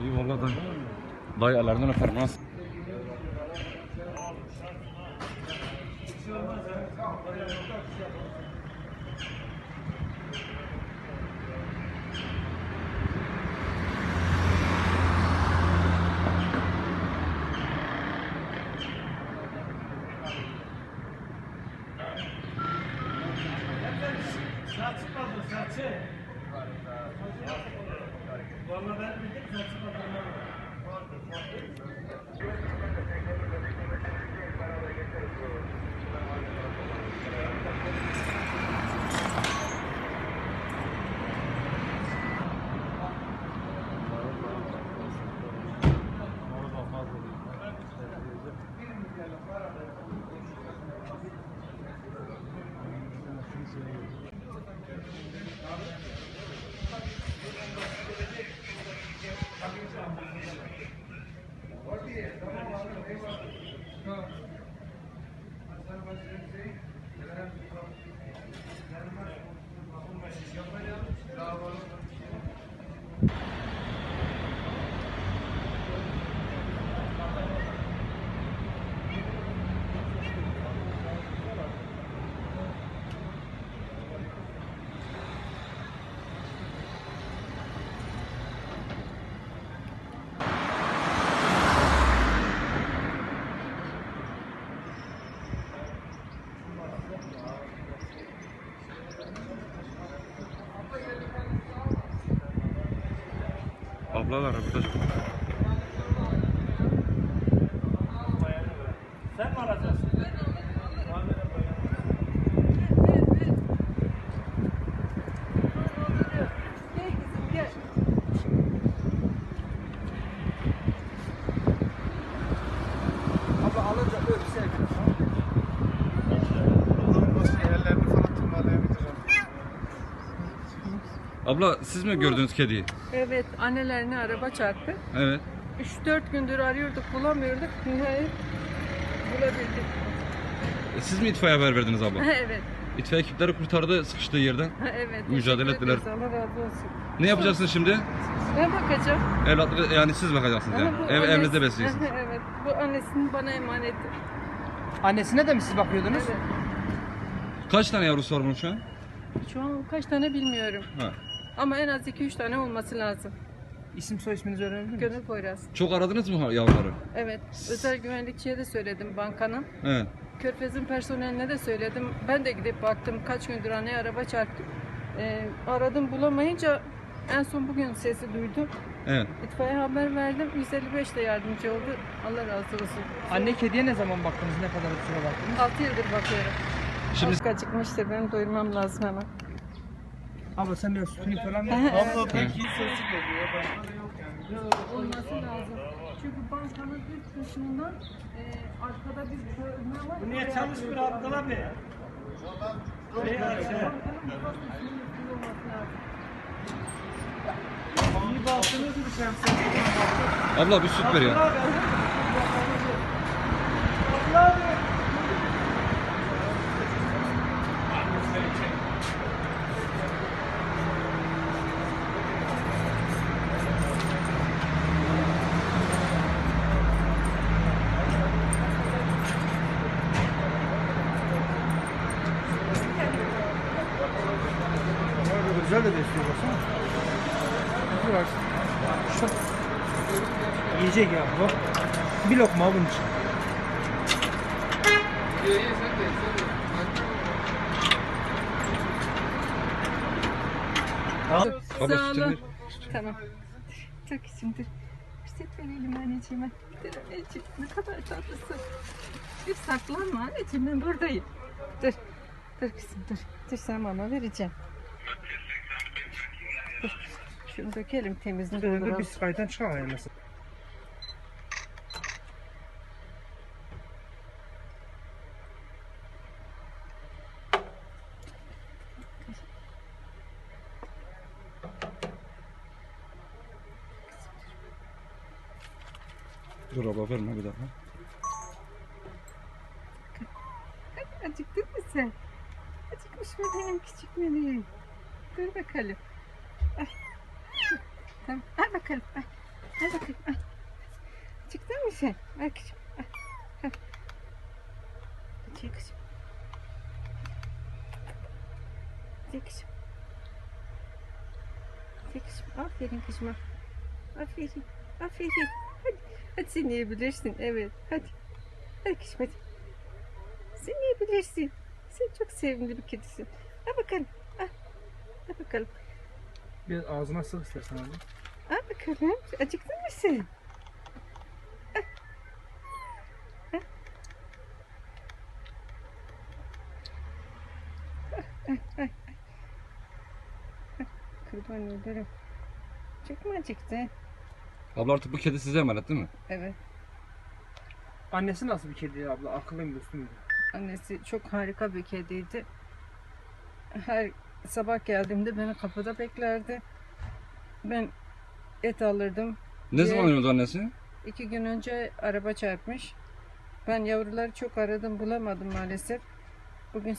İyi valla dayı. Dayı ellerinden öperim ha. Ablalar burada çok. Sen mi Abla siz mi gördünüz kediyi? Evet annelerini araba çarptı. Evet. 3-4 gündür arıyorduk bulamıyorduk. Nihayet bulabildik. E, Siz mi itfaiye haber verdiniz abla? evet. İtfaiye ekipleri kurtardı sıkıştığı yerden. evet. Mücadele teşekkür ettiler. ederiz, Allah razı olsun. Ne yapacaksınız şimdi? Ben bakacağım. Evlatları yani siz bakacaksınız yani. Ama bu Ev, annesi- evinizde besleyeceksiniz. evet. Bu annesinin bana emaneti. Annesine de mi siz bakıyordunuz? Evet. Kaç tane yavrusu var bunun şu an? Şu an kaç tane bilmiyorum. Ha. Ama en az 2-3 tane olması lazım. İsim soy isminizi öğrenebilir miyim? Gönül Poyraz. Çok aradınız mı yavruları? Evet. Özel güvenlikçiye de söyledim bankanın. Evet. Körfez'in personeline de söyledim. Ben de gidip baktım kaç gündür anneye araba çarptı. Ee, aradım bulamayınca en son bugün sesi duydum. Evet. İtfaiye haber verdim. 155 de yardımcı oldu. Allah razı olsun. Anne kediye ne zaman baktınız? Ne kadar süre baktınız? 6 yıldır bakıyorum. Şimdi Aşk acıkmıştır. Benim doyurmam lazım hemen. Abla sen biraz sütünü falan ver. Abla pek iyi sesi geliyor. Başka da yok yani. Olması lazım. Çünkü bankanın üst kısmından e, arkada bir bölme var. Bu niye çalışmıyor. Abdullah Bey? Bankanın aç ya. mutfak kısmının üstünde olması lazım. İyi baktınız mı sen? sen? abla bir süt ver ya. Güzel de besliyor baksana. Bırak. Çok yiyecek ya bu. Bir lokma bunun için. Sağ olun. Tamam. Çok içimdir. Bir süt verelim anneciğime. Dur anneciğim ne kadar tatlısın. Bir saklanma anneciğim ben buradayım. Dur. Dur kızım dur. Dur sen mama vereceğim. Dur. Şunu dökelim temizini Böyle dolduralım. bir kaydan çıkar mesela. Dur abla verme bir daha. Acıktın mı sen? Acıkmış mı benim küçük meleğim? Dur bakalım. Ay. Tamam al bakalım. Ay. Çıktın mı sen? Al kızım. Al. Hadi kızım. Hadi kızım. Hadi kızım. Aferin kızıma. Aferin. Aferin. Hadi. Hadi sen yiyebilirsin. Evet. Hadi. Hadi kızım hadi. Sen yiyebilirsin. Sen çok sevimli bir kedisin. Al bakalım. Al. Al bakalım. Biraz ağzına sık istersen abi. Al bakalım. Acıktın mı sen? Ah, ah. Ah, Kurban olurum. Çok mu acıktın? Abla artık bu kedi size emanet değil mi? Evet. Annesi nasıl bir kedi abla? Akıllıyım dostum. Annesi çok harika bir kediydi. Her sabah geldiğimde beni kapıda beklerdi. Ben et alırdım. Ne zaman öldü annesi? İki gün önce araba çarpmış. Ben yavruları çok aradım bulamadım maalesef. Bugün